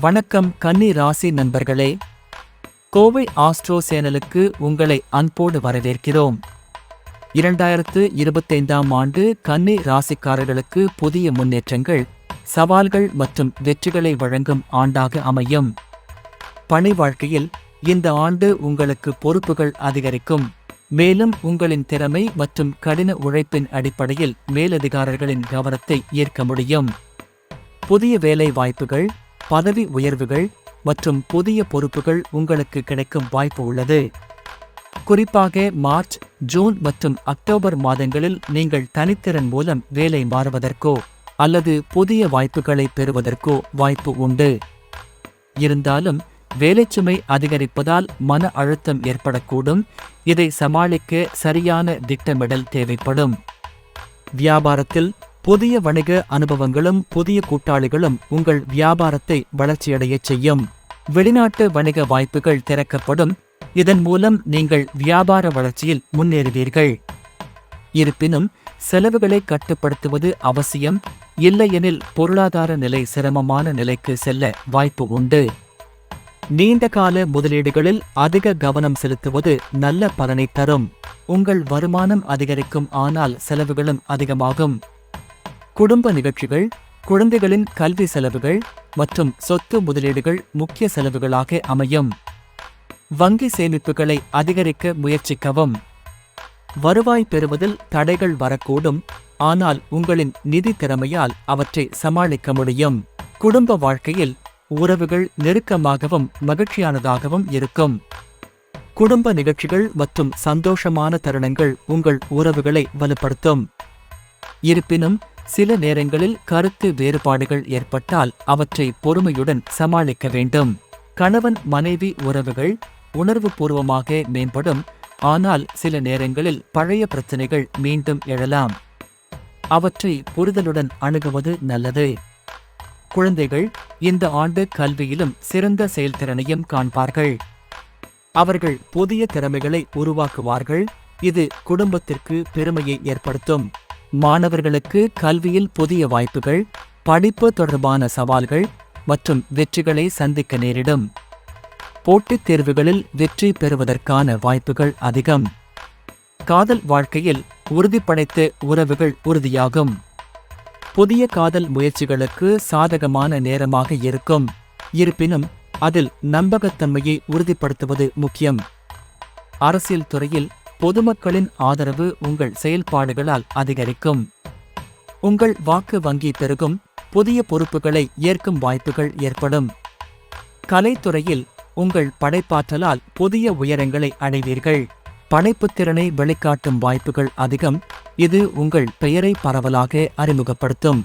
வணக்கம் கன்னி ராசி நண்பர்களே. கோவை ஆஸ்ட்ரோ சேனலுக்கு உங்களை அன்போடு வரவேற்கிறோம். இரண்டாயிரத்து இருபத்தைந்தாம் ஆண்டு கன்னி ராசிக்காரர்களுக்கு புதிய முன்னேற்றங்கள் சவால்கள் மற்றும் வெற்றிகளை வழங்கும் ஆண்டாக அமையும். பணி வாழ்க்கையில் இந்த ஆண்டு உங்களுக்கு பொறுப்புகள் அதிகரிக்கும். மேலும் உங்களின் திறமை மற்றும் கடின உழைப்பின் அடிப்படையில் மேலதிகாரிகளின் கவனத்தை ஈர்க்க முடியும். புதிய வேலை வாய்ப்புகள் பதவி உயர்வுகள் மற்றும் புதிய பொறுப்புகள் உங்களுக்கு கிடைக்கும் வாய்ப்பு உள்ளது. குறிப்பாக மார்ச் ஜூன் மற்றும் அக்டோபர் மாதங்களில் நீங்கள் தனித்திறன் மூலம் வேலை மாறுவதற்கோ அல்லது புதிய வாய்ப்புகளை பெறுவதற்கோ வாய்ப்பு உண்டு. இருந்தாலும் வேலைச்சுமை அதிகரிப்பதால் மன அழுத்தம் ஏற்படக்கூடும். இதை சமாளிக்க சரியான திட்டமிடல் தேவைப்படும். வியாபாரத்தில் புதிய வணிக அனுபவங்களும் புதிய கூட்டாளிகளும் உங்கள் வியாபாரத்தை வளர்ச்சியடையச் செய்யும். வெளிநாட்டு வணிக வாய்ப்புகள் திறக்கப்படும். இதன் மூலம் நீங்கள் வியாபார வளர்ச்சியில் முன்னேறுவீர்கள். இருப்பினும் செலவுகளை கட்டுப்படுத்துவது அவசியம். இல்லையெனில் பொருளாதார நிலை சிரமமான நிலைக்கு செல்ல வாய்ப்பு உண்டு. நீண்டகால முதலீடுகளில் அதிக கவனம் செலுத்துவது நல்ல பலனை தரும். உங்கள் வருமானம் அதிகரிக்கும் ஆனால் செலவுகளும் அதிகமாகும். குடும்ப நிகழ்ச்சிகள் குழந்தைகளின் கல்வி செலவுகள் மற்றும் சொத்து முதலீடுகள் முக்கிய செலவுகளாக அமையும். வங்கி சேமிப்புகளை அதிகரிக்க முயற்சிக்கவும். வருவாய் பெறுவதில் தடைகள் வரக்கூடும் ஆனால் உங்களின் நிதி திறமையால் அவற்றை சமாளிக்க முடியும். குடும்ப வாழ்க்கையில் உறவுகள் நெருக்கமாகவும் மகிழ்ச்சியானதாகவும் இருக்கும். குடும்ப நிகழ்ச்சிகள் மற்றும் சந்தோஷமான தருணங்கள் உங்கள் உறவுகளை வலுப்படுத்தும். இருப்பினும் சில நேரங்களில் கருத்து வேறுபாடுகள் ஏற்பட்டால் அவற்றை பொறுமையுடன் சமாளிக்க வேண்டும். கணவன் மனைவி உறவுகள் உணர்வுபூர்வமாக மேம்படும். ஆனால் சில நேரங்களில் பழைய பிரச்சனைகள் மீண்டும் எழலாம். அவற்றை புரிதலுடன் அணுகுவது நல்லது. குழந்தைகள் இந்த ஆண்டு கல்வியிலும் சிறந்த செயல்திறனையும் காண்பார்கள். அவர்கள் புதிய திறமைகளை உருவாக்குவார்கள். இது குடும்பத்திற்கு பெருமையை ஏற்படுத்தும். மாணவர்களுக்கு கல்வியில் புதிய வாய்ப்புகள் படிப்பு தொடர்பான சவால்கள் மற்றும் வெற்றிகளை சந்திக்க நேரிடும். போட்டித் தேர்வுகளில் வெற்றி பெறுவதற்கான வாய்ப்புகள் அதிகம். காதல் வாழ்க்கையில் உறுதிப்படைத்த உறவுகள் உறுதியாகும். புதிய காதல் முயற்சிகளுக்கு சாதகமான நேரமாக இருக்கும். இருப்பினும் அதில் நம்பகத்தன்மையை உறுதிப்படுத்துவது முக்கியம். அரசியல் துறையில் பொதுமக்களின் ஆதரவு உங்கள் செயல்பாடுகளால் அதிகரிக்கும். உங்கள் வாக்கு வங்கி பெருகும் புதிய பொறுப்புகளை ஏற்கும் வாய்ப்புகள் ஏற்படும். கலைத்துறையில் உங்கள் படைப்பாற்றலால் புதிய உயரங்களை அடைவீர்கள். படைப்புத்திறனை வெளிக்காட்டும் வாய்ப்புகள் அதிகம் இது உங்கள் பெயரை பரவலாக அறிமுகப்படுத்தும்.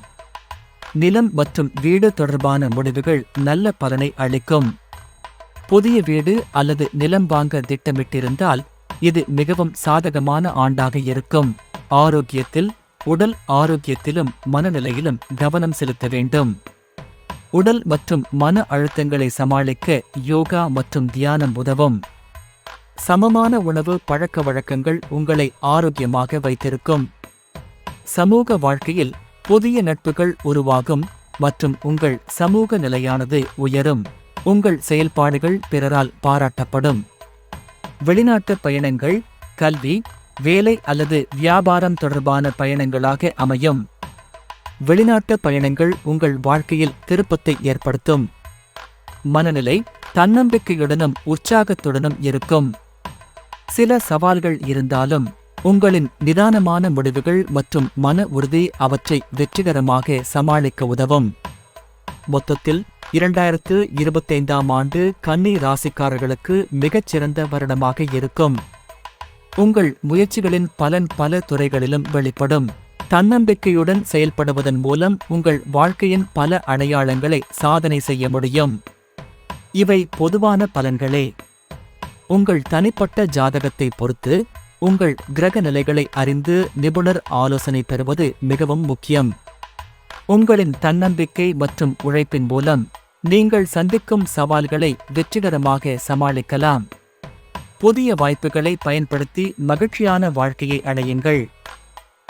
நிலம் மற்றும் வீடு தொடர்பான முடிவுகள் நல்ல பலனை அளிக்கும். புதிய வீடு அல்லது நிலம் வாங்க திட்டமிட்டிருந்தால் இது மிகவும் சாதகமான ஆண்டாக இருக்கும். ஆரோக்கியத்தில் உடல் ஆரோக்கியத்திலும் மனநிலையிலும் கவனம் செலுத்த வேண்டும். உடல் மற்றும் மன அழுத்தங்களை சமாளிக்க யோகா மற்றும் தியானம் உதவும். சமமான உணவு பழக்க வழக்கங்கள் உங்களை ஆரோக்கியமாக வைத்திருக்கும். சமூக வாழ்க்கையில் புதிய நட்புகள் உருவாகும் மற்றும் உங்கள் சமூக நிலையானது உயரும். உங்கள் செயல்பாடுகள் பிறரால் பாராட்டப்படும். வெளிநாட்டு பயணங்கள் கல்வி வேலை அல்லது வியாபாரம் தொடர்பான பயணங்களாக அமையும். வெளிநாட்டு பயணங்கள் உங்கள் வாழ்க்கையில் திருப்பத்தை ஏற்படுத்தும். மனநிலை தன்னம்பிக்கையுடனும் உற்சாகத்துடனும் இருக்கும். சில சவால்கள் இருந்தாலும் உங்களின் நிதானமான முடிவுகள் மற்றும் மன உறுதி அவற்றை வெற்றிகரமாக சமாளிக்க உதவும். மொத்தத்தில் இரண்டாயிரத்து இருபத்தைந்தாம் ஆண்டு கன்னி ராசிக்காரர்களுக்கு மிகச்சிறந்த வருடமாக இருக்கும். உங்கள் முயற்சிகளின் பலன் பல துறைகளிலும் வெளிப்படும். தன்னம்பிக்கையுடன் செயல்படுவதன் மூலம் உங்கள் வாழ்க்கையின் பல அடையாளங்களை சாதனை செய்ய முடியும். இவை பொதுவான பலன்களே. உங்கள் தனிப்பட்ட ஜாதகத்தை பொறுத்து உங்கள் கிரக நிலைகளை அறிந்து நிபுணர் ஆலோசனை பெறுவது மிகவும் முக்கியம். உங்களின் தன்னம்பிக்கை மற்றும் உழைப்பின் மூலம் நீங்கள் சந்திக்கும் சவால்களை வெற்றிகரமாக சமாளிக்கலாம். புதிய வாய்ப்புகளை பயன்படுத்தி மகிழ்ச்சியான வாழ்க்கையை அடையுங்கள்.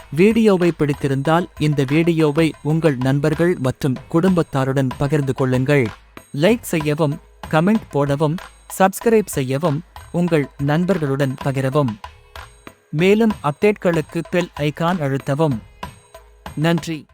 வீடியோவை பிடித்திருந்தால் இந்த வீடியோவை உங்கள் நண்பர்கள் மற்றும் குடும்பத்தாருடன் பகிர்ந்து கொள்ளுங்கள். லைக் செய்யவும் கமெண்ட் போடவும் சப்ஸ்கிரைப் செய்யவும் உங்கள் நண்பர்களுடன் பகிரவும். மேலும் அப்டேட்களுக்கு பெல் ஐகான் அழுத்தவும். நன்றி.